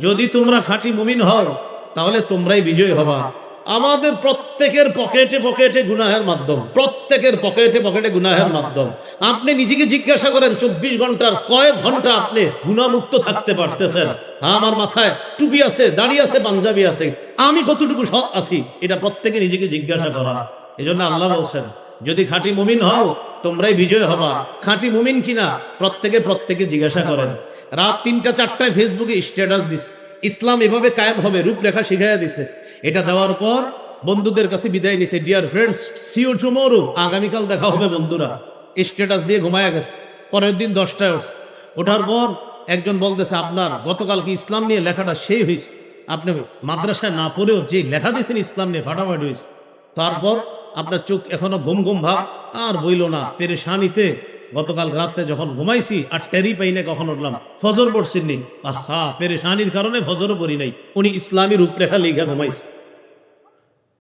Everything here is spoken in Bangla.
যদি তোমরা খাঁটি মুমিন হও, তাহলে তোমরাই বিজয় হবা। আমাদের প্রত্যেকের পকেটে পকেটে গুনাহের মাধ্যম। প্রত্যেকের পকেটে পকেটে গুনাহের মাধ্যম। আপনি নিজেকে জিজ্ঞাসা করেন, চব্বিশ ঘণ্টার কয়েক ঘণ্টা আপনি গুণামুক্ত থাকতে পারতেছেন? হ্যাঁ আমার মাথায় টুপি আছে দাঁড়িয়ে আছে, পাঞ্জাবি আছে। আমি কতটুকু সৎ আছি? এটা প্রত্যেকে নিজেকে জিজ্ঞাসা করা। এই জন্য আল্লাহ বলছেন, যদি খাঁটি মুমিন হও, তোমরাই বিজয় হবা। খাঁটি মুমিন কিনা? প্রত্যেকে প্রত্যেকে জিজ্ঞাসা করেন। রাত তিনটা, চারটায় ফেসবুকে স্ট্যাটাস দিস ইসলাম এভাবে কায়েম হবে, রূপরেখা শিখাইয়া দিছে। এটা দেওয়ার পর বন্ধুদের কাছে বিদায় নিছে ডিয়ার ফ্রেন্ডস সিও টুমোরো আগামীকাল দেখা হবে বন্ধুরা। স্ট্যাটাস দিয়ে ঘুমায়া গেছে। পরের দিন দশটায় উঠছে। ওঠার পর একজন বলতেছে, আপনার গতকাল কি ইসলাম নিয়ে লেখাটা সেই হয়েছে আপনি মাদ্রাসায় না পড়েও যে লেখা দিয়েছেন ইসলাম নিয়ে ফাটাফাটি হয়েছে তারপর আপনার চোখ এখনও ঘুম ঘুম ভাব, আর বইল না। পেরেশানিতে গতকাল রাতে যখন ঘুমাইছি আর টেরি পাই না কখন উঠলাম? ফজর পড়ছিনি আহা, পেরেশানির কারণে ফজরও পড়ি নাই। উনি ইসলামী রূপরেখা লিখে ঘুমাইছে।